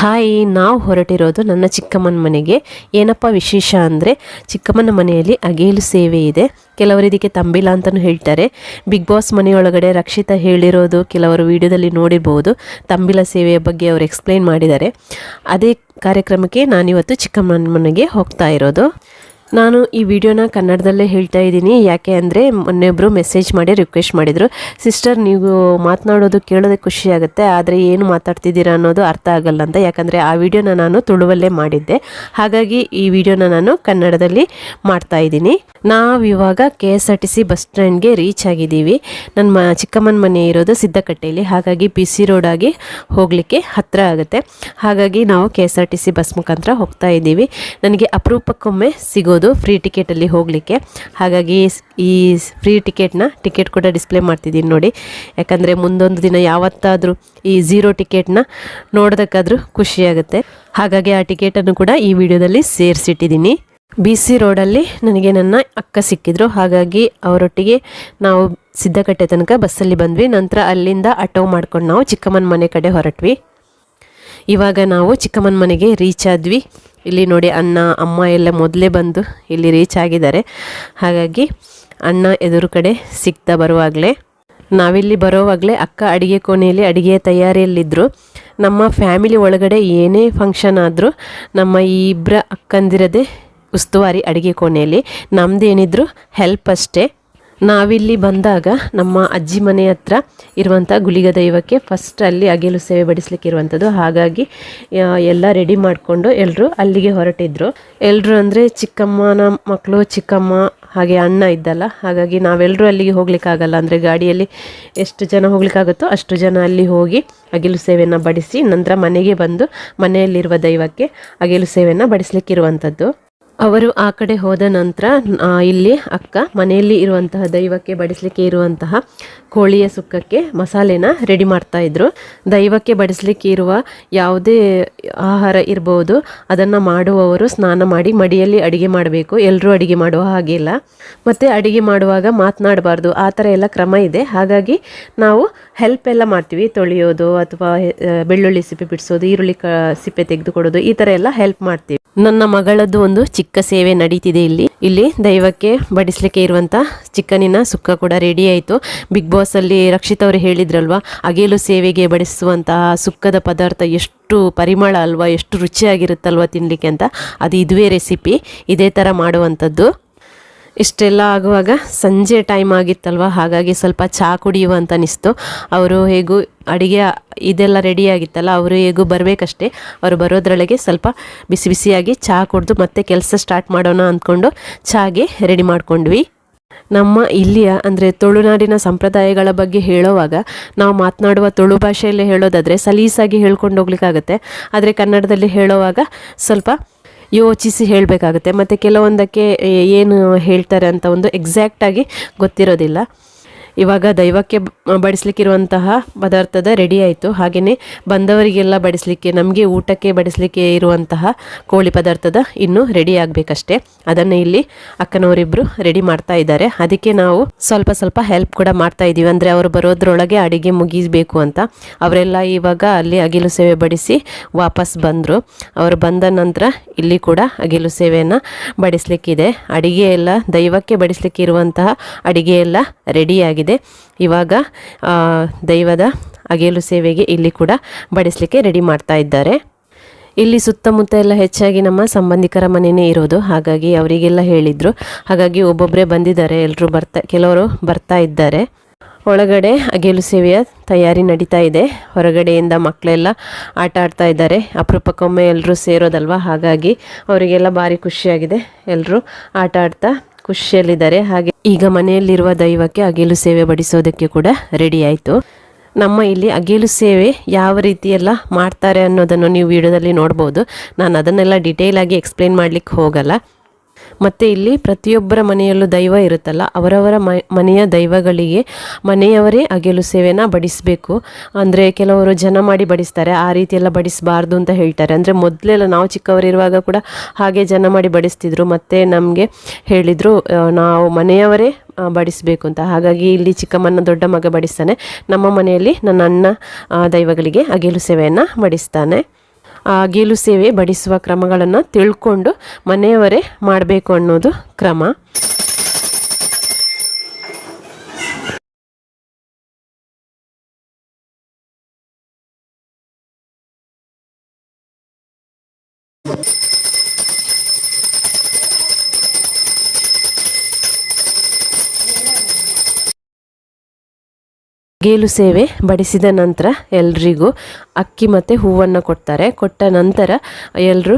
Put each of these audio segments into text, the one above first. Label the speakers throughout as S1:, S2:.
S1: Hi, ನಾವು ಹೊರಟಿರೋದು ನನ್ನ ಚಿಕ್ಕಮ್ಮನ ಮನೆಗೆ. ಏನಪ್ಪ ವಿಶೇಷ ಅಂದರೆ ಚಿಕ್ಕಮ್ಮನ ಮನೆಯಲ್ಲಿ ಅಗೇಲು ಸೇವೆ ಇದೆ. ಕೆಲವರು ಇದಕ್ಕೆ ತಂಬಿಲ ಅಂತಲೂ ಹೇಳ್ತಾರೆ. ಬಿಗ್ ಬಾಸ್ ಮನೆಯೊಳಗಡೆ ರಕ್ಷಿತಾ ಹೇಳಿರೋದು ಕೆಲವರು ವಿಡಿಯೋದಲ್ಲಿ ನೋಡಿರ್ಬೋದು. ತಂಬಿಲ ಸೇವೆಯ ಬಗ್ಗೆ ಅವರು ಎಕ್ಸ್ಪ್ಲೈನ್ ಮಾಡಿದ್ದಾರೆ. ಅದೇ ಕಾರ್ಯಕ್ರಮಕ್ಕೆ ನಾನಿವತ್ತು ಚಿಕ್ಕಮ್ಮನ ಮನೆಗೆ ಹೋಗ್ತಾ ಇರೋದು. ನಾನು ಈ ವಿಡಿಯೋನ ಕನ್ನಡದಲ್ಲೇ ಹೇಳ್ತಾ ಇದ್ದೀನಿ. ಯಾಕೆ ಅಂದರೆ ಮೊನ್ನೆೊಬ್ಬರು ಮೆಸೇಜ್ ಮಾಡಿ ರಿಕ್ವೆಸ್ಟ್ ಮಾಡಿದರು. ಸಿಸ್ಟರ್ ನೀವು ಮಾತನಾಡೋದು ಕೇಳೋದಕ್ಕೆ ಖುಷಿ ಆಗುತ್ತೆ. ಆದರೆ ಏನು ಮಾತಾಡ್ತಿದ್ದೀರಾ ಅನ್ನೋದು ಅರ್ಥ ಆಗಲ್ಲ ಅಂತ. ಯಾಕಂದರೆ ಆ ವಿಡಿಯೋನ ನಾನು ತುಳುವಲ್ಲೇ ಮಾಡಿದ್ದೆ. ಹಾಗಾಗಿ ಈ ವಿಡಿಯೋನ ನಾನು ಕನ್ನಡದಲ್ಲಿ ಮಾಡ್ತಾ ಇದ್ದೀನಿ. ನಾವಿವಾಗ K S R T C bus ಸ್ಟ್ಯಾಂಡ್ಗೆ reach ಆಗಿದ್ದೀವಿ. ನನ್ನ ಮ, ಚಿಕ್ಕಮ್ಮನ ಮನೆ ಇರೋದು ಸಿದ್ದಕಟ್ಟೆಯಲ್ಲಿ ಹಾಗಾಗಿ ಪಿ ಸಿ ರೋಡಾಗಿ ಹೋಗಲಿಕ್ಕೆ ಹತ್ತಿರ ಆಗುತ್ತೆ. ಹಾಗಾಗಿ ನಾವು K S R T C bus ಮುಖಾಂತರ ಹೋಗ್ತಾ ಇದ್ದೀವಿ. ನನಗೆ ಅಪರೂಪಕ್ಕೊಮ್ಮೆ ಸಿಗೋದು ಫ್ರೀ ಟಿಕೆಟಲ್ಲಿ ಹೋಗಲಿಕ್ಕೆ. ಹಾಗಾಗಿ ಈ ಫ್ರೀ ಟಿಕೆಟ್ನ ಟಿಕೆಟ್ ಕೂಡ ಡಿಸ್ಪ್ಲೇ ಮಾಡ್ತಿದ್ದೀನಿ ನೋಡಿ. ಯಾಕಂದರೆ ಮುಂದೊಂದು ದಿನ ಯಾವತ್ತಾದರೂ ಈ ಝೀರೋ ಟಿಕೆಟ್ನ ನೋಡೋದಕ್ಕಾದರೂ ಖುಷಿಯಾಗುತ್ತೆ ಹಾಗಾಗಿ ಆ ಟಿಕೆಟನ್ನು ಕೂಡ ಈ ವಿಡಿಯೋದಲ್ಲಿ ಸೇರಿಸಿಟ್ಟಿದ್ದೀನಿ. ಬಿ ಸಿ ರೋಡಲ್ಲಿ ನನಗೆ ನನ್ನ ಅಕ್ಕ ಸಿಕ್ಕಿದ್ರು. ಹಾಗಾಗಿ ಅವರೊಟ್ಟಿಗೆ ನಾವು ಸಿದ್ಧಕಟ್ಟೆ ತನಕ ಬಸ್ಸಲ್ಲಿ ಬಂದ್ವಿ. ನಂತರ ಅಲ್ಲಿಂದ ಆಟೋ ಮಾಡ್ಕೊಂಡು ನಾವು ಚಿಕ್ಕಮ್ಮನ ಮನೆ ಕಡೆ ಹೊರಟ್ವಿ. ಇವಾಗ ನಾವು ಚಿಕ್ಕಮ್ಮನ ಮನೆಗೆ ರೀಚ್ ಆದ್ವಿ. ಇಲ್ಲಿ ನೋಡಿ ಅಣ್ಣ, ಅಮ್ಮ ಎಲ್ಲ ಮೊದಲೇ ಬಂದು ಇಲ್ಲಿ ರೀಚ್ ಆಗಿದ್ದಾರೆ. ಹಾಗಾಗಿ ಅಣ್ಣ ಎದುರು ಕಡೆ ಸಿಗ್ತಾ ಬರುವಾಗಲೇ, ನಾವಿಲ್ಲಿ ಬರೋವಾಗಲೇ ಅಕ್ಕ ಅಡುಗೆ ಕೋಣೆಯಲ್ಲಿ ಅಡುಗೆ ತಯಾರಿಯಲ್ಲಿದ್ದರು ನಮ್ಮ ಫ್ಯಾಮಿಲಿ ಒಳಗಡೆ ಏನೇ ಫಂಕ್ಷನ್ ಆದರೂ ನಮ್ಮ ಈ ಇಬ್ಬರ ಅಕ್ಕಂದಿರದೇ ಉಸ್ತುವಾರಿ ಅಡುಗೆ ಕೋಣೆಯಲ್ಲಿ. ನಮ್ದೇನಿದ್ರು ಹೆಲ್ಪ್ ಅಷ್ಟೇ. ನಾವಿಲ್ಲಿ ಬಂದಾಗ ನಮ್ಮ ಅಜ್ಜಿ ಮನೆ ಹತ್ರ ಇರುವಂಥ ಗುಳಿಗ ದೈವಕ್ಕೆ ಫಸ್ಟ್ ಅಲ್ಲಿ ಅಗೆಲು ಸೇವೆ ಬಡಿಸ್ಲಿಕ್ಕೆ ಇರುವಂಥದ್ದು ಹಾಗಾಗಿ ಎಲ್ಲ ರೆಡಿ ಮಾಡಿಕೊಂಡು ಎಲ್ಲರೂ ಅಲ್ಲಿಗೆ ಹೊರಟಿದ್ರು. ಎಲ್ಲರೂ ಅಂದರೆ ಚಿಕ್ಕಮ್ಮನ ಮಕ್ಕಳು ಚಿಕ್ಕಮ್ಮ, ಹಾಗೆ ಅಣ್ಣ ಇದ್ದಲ್ಲ. ಹಾಗಾಗಿ ನಾವೆಲ್ಲರೂ ಅಲ್ಲಿಗೆ ಹೋಗ್ಲಿಕ್ಕಾಗಲ್ಲ. ಅಂದರೆ ಗಾಡಿಯಲ್ಲಿ ಎಷ್ಟು ಜನ ಹೋಗ್ಲಿಕ್ಕಾಗುತ್ತೋ ಅಷ್ಟು ಜನ ಅಲ್ಲಿ ಹೋಗಿ ಅಗಿಲು ಸೇವೆಯನ್ನು ಬಡಿಸಿ ನಂತರ ಮನೆಗೆ ಬಂದು ಮನೆಯಲ್ಲಿರುವ ದೈವಕ್ಕೆ ಅಗಿಲು ಸೇವೆಯನ್ನು ಬಡಿಸ್ಲಿಕ್ಕಿರುವಂಥದ್ದು. ಅವರು ಆ ಕಡೆ ಹೋದ ನಂತರ ಇಲ್ಲಿ ಅಕ್ಕ ಮನೆಯಲ್ಲಿ ಇರುವಂತಹ ದೈವಕ್ಕೆ ಬಡಿಸಲಿಕ್ಕೆ ಇರುವಂತಹ ಕೋಳಿಯ ಸುಕ್ಕಕ್ಕೆ ಮಸಾಲೆನ ರೆಡಿ ಮಾಡ್ತಾ ಇದ್ರು. ದೈವಕ್ಕೆ ಬಡಿಸಲಿಕ್ಕೆ ಇರುವ ಯಾವುದೇ ಆಹಾರ ಇರ್ಬೋದು, ಅದನ್ನು ಮಾಡುವವರು ಸ್ನಾನ ಮಾಡಿ ಮಡಿಯಲ್ಲಿ ಅಡಿಗೆ ಮಾಡಬೇಕು. ಎಲ್ಲರೂ ಅಡಿಗೆ ಮಾಡುವ ಹಾಗಿಲ್ಲ ಮತ್ತು ಅಡಿಗೆ ಮಾಡುವಾಗ ಮಾತನಾಡಬಾರ್ದು. ಆ ಥರ ಎಲ್ಲ ಕ್ರಮ ಇದೆ. ಹಾಗಾಗಿ ನಾವು ಹೆಲ್ಪ್ ಎಲ್ಲ ಮಾಡ್ತೀವಿ. ತೊಳೆಯೋದು ಅಥವಾ ಬೆಳ್ಳುಳ್ಳಿ ಸಿಪ್ಪೆ ಬಿಡಿಸೋದು, ಈರುಳ್ಳಿ ಸಿಪ್ಪೆ ತೆಗೆದುಕೊಡೋದು, ಈ ಥರ ಎಲ್ಲ ಹೆಲ್ಪ್ ಮಾಡ್ತೀವಿ. ನನ್ನ ಮಗಳದ್ದು ಒಂದು ಚಿಕ್ಕ ಸೇವೆ ನಡೀತಿದೆ ಇಲ್ಲಿ. ಇಲ್ಲಿ ದೈವಕ್ಕೆ ಬಡಿಸ್ಲಿಕ್ಕೆ ಇರುವಂತ ಚಿಕ್ಕನಿನ ಸುಕ್ಕ ಕೂಡ ರೆಡಿ ಆಯಿತು. ಬಿಗ್ ಬಾಸ್ ಅಲ್ಲಿ ರಕ್ಷಿತ್ ಅವರು ಹೇಳಿದ್ರಲ್ವಾ, ಅಗೇಲು ಸೇವೆಗೆ ಬಡಿಸುವಂತಹ ಸುಕ್ಕದ ಪದಾರ್ಥ ಎಷ್ಟು ಪರಿಮಳ ಅಲ್ವಾ, ಎಷ್ಟು ರುಚಿಯಾಗಿರುತ್ತಲ್ವ ತಿನ್ನಲಿಕ್ಕೆ ಅಂತ. ಅದು ಇದುವೇ ರೆಸಿಪಿ ಇದೇ ಥರ ಮಾಡುವಂಥದ್ದು. ಇಷ್ಟೆಲ್ಲ ಆಗುವಾಗ ಸಂಜೆ ಟೈಮ್ ಆಗಿತ್ತಲ್ವ? ಹಾಗಾಗಿ ಸ್ವಲ್ಪ ಚಹಾ ಕುಡಿಯುವ ಅಂತ ಅನಿಸ್ತು ಅವರು ಹೇಗೂ ಅಡುಗೆ ಇದೆಲ್ಲ ರೆಡಿ ಆಗಿತ್ತಲ್ಲ, ಅವರು ಹೇಗೂ ಬರಬೇಕಷ್ಟೇ. ಅವರು ಬರೋದ್ರೊಳಗೆ ಸ್ವಲ್ಪ ಬಿಸಿ ಬಿಸಿಯಾಗಿ ಚಹಾ ಕುಡಿದು ಮತ್ತೆ ಕೆಲಸ ಸ್ಟಾರ್ಟ್ ಮಾಡೋಣ ಅಂದ್ಕೊಂಡು ಚಹಾಗೆ ರೆಡಿ ಮಾಡ್ಕೊಂಡ್ವಿ. ನಮ್ಮ ಇಲ್ಲಿಯ, ಅಂದರೆ ತುಳುನಾಡಿನ ಸಂಪ್ರದಾಯಗಳ ಬಗ್ಗೆ ಹೇಳೋವಾಗ, ನಾವು ಮಾತನಾಡುವ ತುಳು ಭಾಷೆಯಲ್ಲೇ ಹೇಳೋದಾದರೆ ಸಲೀಸಾಗಿ ಹೇಳ್ಕೊಂಡು ಹೋಗ್ಲಿಕ್ಕಾಗತ್ತೆ. ಆದರೆ ಕನ್ನಡದಲ್ಲಿ ಹೇಳೋವಾಗ ಸ್ವಲ್ಪ ಯೋಚಿಸಿ ಹೇಳಬೇಕಾಗುತ್ತೆ. ಮತ್ತು ಕೆಲವೊಂದಕ್ಕೆ ಏನು ಹೇಳ್ತಾರೆ ಅಂತ ಒಂದು ಎಕ್ಸಾಕ್ಟಾಗಿ ಗೊತ್ತಿರೋದಿಲ್ಲ. ಇವಾಗ ದೈವಕ್ಕೆ ಬಡಿಸ್ಲಿಕ್ಕಿರುವಂತಹ ಪದಾರ್ಥದ ರೆಡಿ ಆಯಿತು. ಹಾಗೆಯೇ ಬಂದವರಿಗೆಲ್ಲ ಬಡಿಸಲಿಕ್ಕೆ, ನಮಗೆ ಊಟಕ್ಕೆ ಬಡಿಸಲಿಕ್ಕೆ ಇರುವಂತಹ ಕೋಳಿ ಪದಾರ್ಥದ ಇನ್ನೂ ರೆಡಿ ಆಗಬೇಕಷ್ಟೇ. ಅದನ್ನು ಇಲ್ಲಿ ಅಕ್ಕನವರಿಬ್ಬರು ರೆಡಿ ಮಾಡ್ತಾ ಇದ್ದಾರೆ. ಅದಕ್ಕೆ ನಾವು ಸ್ವಲ್ಪ ಸ್ವಲ್ಪ ಹೆಲ್ಪ್ ಕೂಡ ಮಾಡ್ತಾ ಇದ್ದೀವಿ ಅಂದರೆ ಅವರು ಬರೋದ್ರೊಳಗೆ ಅಡುಗೆ ಮುಗಿಸಬೇಕು ಅಂತ. ಅವರೆಲ್ಲ ಇವಾಗ ಅಲ್ಲಿ ಅಗಿಲು ಸೇವೆ ಬಡಿಸಿ ವಾಪಸ್ ಬಂದರು. ಅವರು ಬಂದ ನಂತರ ಇಲ್ಲಿ ಕೂಡ ಅಗಿಲು ಸೇವೆಯನ್ನು ಬಡಿಸ್ಲಿಕ್ಕಿದೆ. ಅಡಿಗೆ ಎಲ್ಲ ದೈವಕ್ಕೆ ಬಡಿಸ್ಲಿಕ್ಕೆ ಇರುವಂತಹ ಅಡಿಗೆ ಎಲ್ಲ ರೆಡಿಯಾಗಿದೆ ಇವಾಗ ಆ, ದೈವದ ಅಗೇಲು ಸೇವೆಗೆ ಇಲ್ಲಿ ಕೂಡ ಬಡಿಸ್ಲಿಕ್ಕೆ ರೆಡಿ ಮಾಡ್ತಾ ಇದ್ದಾರೆ. ಇಲ್ಲಿ ಸುತ್ತಮುತ್ತ ಎಲ್ಲ ಹೆಚ್ಚಾಗಿ ನಮ್ಮ ಸಂಬಂಧಿಕರ ಮನೆಯೇ ಇರೋದು. ಹಾಗಾಗಿ ಅವರಿಗೆಲ್ಲ ಹೇಳಿದ್ರು. ಹಾಗಾಗಿ ಒಬ್ಬೊಬ್ಬರೇ ಬಂದಿದ್ದಾರೆ. ಎಲ್ಲರೂ ಬರ್ತಾ ಕೆಲವರು ಬರ್ತಾ ಇದ್ದಾರೆ. ಒಳಗಡೆ ಅಗೇಲು ಸೇವೆಯ ತಯಾರಿ ನಡೀತಾ ಇದೆ. ಹೊರಗಡೆಯಿಂದ ಮಕ್ಕಳೆಲ್ಲ ಆಟ ಆಡ್ತಾ ಇದ್ದಾರೆ. ಅಪರೂಪಕ್ಕೊಮ್ಮೆ ಎಲ್ಲರೂ ಸೇರೋದಲ್ವ? ಹಾಗಾಗಿ ಅವರಿಗೆಲ್ಲ ಭಾರಿ ಖುಷಿಯಾಗಿದೆ. ಎಲ್ಲರೂ ಆಟ ಆಡ್ತಾ ಖುಷಿಯಲ್ಲಿದ್ದಾರೆ. ಹಾಗೆ ಈಗ ಮನೆಯಲ್ಲಿರುವ ದೈವಕ್ಕೆ ಅಗೇಲು ಸೇವೆ ಬಡಿಸೋದಕ್ಕೆ ಕೂಡ ರೆಡಿ ಆಯಿತು. ನಮ್ಮ ಇಲ್ಲಿ ಅಗೇಲು ಸೇವೆ ಯಾವ ರೀತಿಯೆಲ್ಲ ಮಾಡ್ತಾರೆ ಅನ್ನೋದನ್ನು ನೀವು ವಿಡಿಯೋದಲ್ಲಿ ನೋಡ್ಬೋದು. ನಾನು ಅದನ್ನೆಲ್ಲ ಡಿಟೇಲ್ ಆಗಿ ಎಕ್ಸ್ಪ್ಲೇನ್ ಮಾಡಲಿಕ್ಕೆ ಹೋಗಲ್ಲ. ಮತ್ತು ಇಲ್ಲಿ ಪ್ರತಿಯೊಬ್ಬರ ಮನೆಯಲ್ಲೂ ದೈವ ಇರುತ್ತಲ್ಲ, ಅವರವರ ಮನೆಯ ದೈವಗಳಿಗೆ ಮನೆಯವರೇ ಅಗೆಲು ಸೇವೆನ ಬಡಿಸಬೇಕು. ಅಂದರೆ ಕೆಲವರು ಜನ ಮಾಡಿ ಬಡಿಸ್ತಾರೆ, ಆ ರೀತಿ ಎಲ್ಲ ಬಡಿಸಬಾರ್ದು ಅಂತ ಹೇಳ್ತಾರೆ. ಅಂದರೆ ಮೊದಲೆಲ್ಲ ನಾವು ಚಿಕ್ಕವರಿರುವಾಗ ಕೂಡ ಹಾಗೆ ಜನ ಮಾಡಿ ಬಡಿಸ್ತಿದ್ರು, ಮತ್ತು ನಮಗೆ ಹೇಳಿದರು ನಾವು ಮನೆಯವರೇ ಬಡಿಸಬೇಕು ಅಂತ. ಹಾಗಾಗಿ ಇಲ್ಲಿ ಚಿಕ್ಕಮ್ಮನ ದೊಡ್ಡ ಮಗ ಬಡಿಸ್ತಾನೆ. ನಮ್ಮ ಮನೆಯಲ್ಲಿ ನನ್ನ ಅಣ್ಣ ದೈವಗಳಿಗೆ ಅಗೆಲು ಸೇವೆಯನ್ನು ಬಡಿಸ್ತಾನೆ. ಗೇಲು ಸೇವೆ ಬಡಿಸುವ ಕ್ರಮಗಳನ್ನು ತಿಳ್ಕೊಂಡು ಮನೆಯವರೇ ಮಾಡಬೇಕು ಅನ್ನೋದು ಕ್ರಮ. ಗೇಲು ಸೇವೆ ಬಡಿಸಿದ ನಂತರ ಎಲ್ರಿಗೂ ಅಕ್ಕಿ ಮತ್ತು ಹೂವನ್ನು ಕೊಡ್ತಾರೆ. ಕೊಟ್ಟ ನಂತರ ಎಲ್ಲರೂ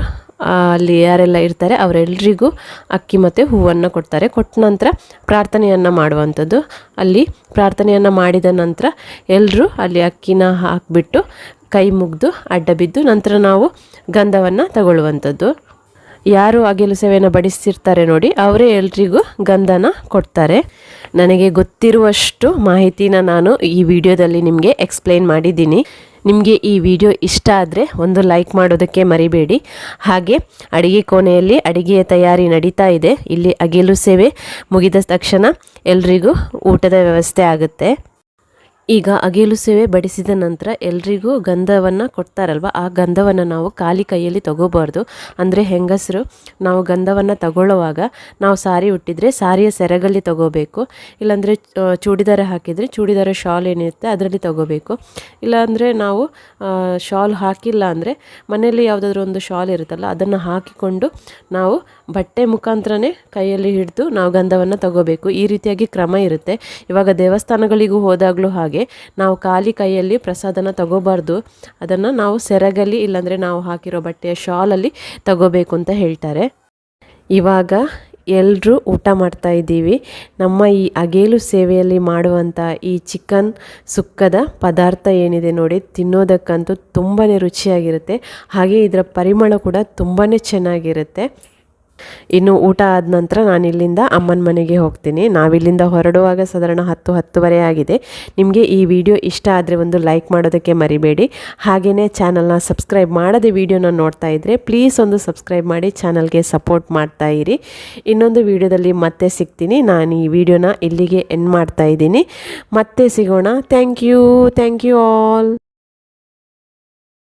S1: ಅಲ್ಲಿ ಯಾರೆಲ್ಲ ಇರ್ತಾರೆ ಅವರೆಲ್ಲರಿಗೂ ಅಕ್ಕಿ ಮತ್ತು ಹೂವನ್ನು ಕೊಡ್ತಾರೆ. ಕೊಟ್ಟ ನಂತರ ಪ್ರಾರ್ಥನೆಯನ್ನು ಮಾಡುವಂಥದ್ದು. ಅಲ್ಲಿ ಪ್ರಾರ್ಥನೆಯನ್ನು ಮಾಡಿದ ನಂತರ ಎಲ್ಲರೂ ಅಲ್ಲಿ ಅಕ್ಕಿನ ಹಾಕಿಬಿಟ್ಟು ಕೈ ಮುಗಿದು ಅಡ್ಡ ಬಿದ್ದು ನಂತರ ನಾವು ಗಂಧವನ್ನು ತಗೊಳ್ಳುವಂಥದ್ದು. ಯಾರು ಅಗಿಲು ಸೇವೆಯನ್ನು ಬಡಿಸ್ತಿರ್ತಾರೆ ನೋಡಿ, ಅವರೇ ಎಲ್ರಿಗೂ ಗಂಧನ ಕೊಡ್ತಾರೆ. ನನಗೆ ಗೊತ್ತಿರುವಷ್ಟು ಮಾಹಿತಿನ ನಾನು ಈ ವಿಡಿಯೋದಲ್ಲಿ ನಿಮಗೆ ಎಕ್ಸ್ಪ್ಲೈನ್ ಮಾಡಿದ್ದೀನಿ. ನಿಮಗೆ ಈ ವಿಡಿಯೋ ಇಷ್ಟ ಆದರೆ ಒಂದು ಲೈಕ್ ಮಾಡೋದಕ್ಕೆ ಮರಿಬೇಡಿ. ಹಾಗೆ ಅಡಿಗೆ ಕೋಣೆಯಲ್ಲಿ ಅಡಿಗೆಯ ತಯಾರಿ ನಡೀತಾ ಇದೆ. ಇಲ್ಲಿ ಅಗಿಲು ಸೇವೆ ಮುಗಿದ ತಕ್ಷಣ ಎಲ್ರಿಗೂ ಊಟದ ವ್ಯವಸ್ಥೆ ಆಗುತ್ತೆ. ಈಗ ಅಗೇಲು ಸೇವೆ ಬಡಿಸಿದ ನಂತರ ಎಲ್ರಿಗೂ ಗಂಧವನ್ನು ಕೊಡ್ತಾರಲ್ವ? ಆ ಗಂಧವನ್ನು ನಾವು ಖಾಲಿ ಕೈಯಲ್ಲಿ ತಗೋಬಾರ್ದು. ಅಂದರೆ ಹೆಂಗಸರು, ನಾವು ಗಂಧವನ್ನು ತಗೊಳ್ಳುವಾಗ ನಾವು ಸಾರಿ ಹುಟ್ಟಿದರೆ ಸಾರಿಯ ಸೆರಗಲ್ಲಿ ತಗೋಬೇಕು. ಇಲ್ಲಾಂದರೆ ಚೂಡಿದಾರ ಹಾಕಿದರೆ ಚೂಡಿದಾರ ಶಾಲ್ ಏನಿರುತ್ತೆ ಅದರಲ್ಲಿ ತಗೋಬೇಕು. ಇಲ್ಲಾಂದರೆ ನಾವು ಶಾಲ್ ಹಾಕಿಲ್ಲ ಅಂದರೆ ಮನೆಯಲ್ಲಿ ಯಾವುದಾದ್ರೂ ಒಂದು ಶಾಲ್ ಇರುತ್ತಲ್ಲ, ಅದನ್ನು ಹಾಕಿಕೊಂಡು ನಾವು ಬಟ್ಟೆ ಮುಖಾಂತರನೇ ಕೈಯಲ್ಲಿ ಹಿಡಿದು ನಾವು ಗಂಧವನ್ನು ತಗೋಬೇಕು. ಈ ರೀತಿಯಾಗಿ ಕ್ರಮ ಇರುತ್ತೆ. ಇವಾಗ ದೇವಸ್ಥಾನಗಳಿಗೂ ಹೋದಾಗಲೂ ಹಾಗೆ ನಾವು ಖಾಲಿ ಕೈಯಲ್ಲಿ ಪ್ರಸಾದನ ತಗೋಬಾರ್ದು. ಅದನ್ನು ನಾವು ಸೆರಗಲ್ಲಿ ಇಲ್ಲಾಂದರೆ ನಾವು ಹಾಕಿರೋ ಬಟ್ಟೆಯ ಶಾಲಲ್ಲಿ ತಗೋಬೇಕು ಅಂತ ಹೇಳ್ತಾರೆ. ಇವಾಗ ಎಲ್ಲರೂ ಊಟ ಮಾಡ್ತಾ ಇದ್ದೀವಿ. ನಮ್ಮ ಈ ಅಗೇಲು ಸೇವೆಯಲ್ಲಿ ಮಾಡುವಂಥ ಈ ಚಿಕನ್ ಸುಕ್ಕದ ಪದಾರ್ಥ ಏನಿದೆ ನೋಡಿ ತಿನ್ನೋದಕ್ಕಂತೂ ತುಂಬಾ ರುಚಿಯಾಗಿರುತ್ತೆ. ಹಾಗೆ ಇದರ ಪರಿಮಳ ಕೂಡ ತುಂಬಾ ಚೆನ್ನಾಗಿರುತ್ತೆ. ಇನ್ನು ಊಟ ಆದ ನಂತರ ನಾನು ಇಲ್ಲಿಂದ ಅಮ್ಮನ ಮನೆಗೆ ಹೋಗ್ತೀನಿ. ನಾವಿಲ್ಲಿಂದ ಹೊರಡುವಾಗ ಸಾಧಾರಣ ಹತ್ತು, ಹತ್ತುವರೆ ಆಗಿದೆ. ನಿಮಗೆ ಈ ವಿಡಿಯೋ ಇಷ್ಟ ಆದರೆ ಒಂದು ಲೈಕ್ ಮಾಡೋದಕ್ಕೆ ಮರಿಬೇಡಿ. ಹಾಗೆಯೇ ಚಾನಲ್ನ ಸಬ್ಸ್ಕ್ರೈಬ್ ಮಾಡದೆ ವಿಡಿಯೋನ ನೋಡ್ತಾ ಇದ್ದರೆ ಪ್ಲೀಸ್ ಒಂದು ಸಬ್ಸ್ಕ್ರೈಬ್ ಮಾಡಿ ಚಾನಲ್ಗೆ ಸಪೋರ್ಟ್ ಮಾಡ್ತಾ ಇರಿ. ಇನ್ನೊಂದು ವಿಡಿಯೋದಲ್ಲಿ ಮತ್ತೆ ಸಿಗ್ತೀನಿ. ನಾನು ಈ ವಿಡಿಯೋನ ಇಲ್ಲಿಗೆ ಎಂಡ್ ಮಾಡ್ತಾ ಇದ್ದೀನಿ. ಮತ್ತೆ ಸಿಗೋಣ. Thank you. Thank you all.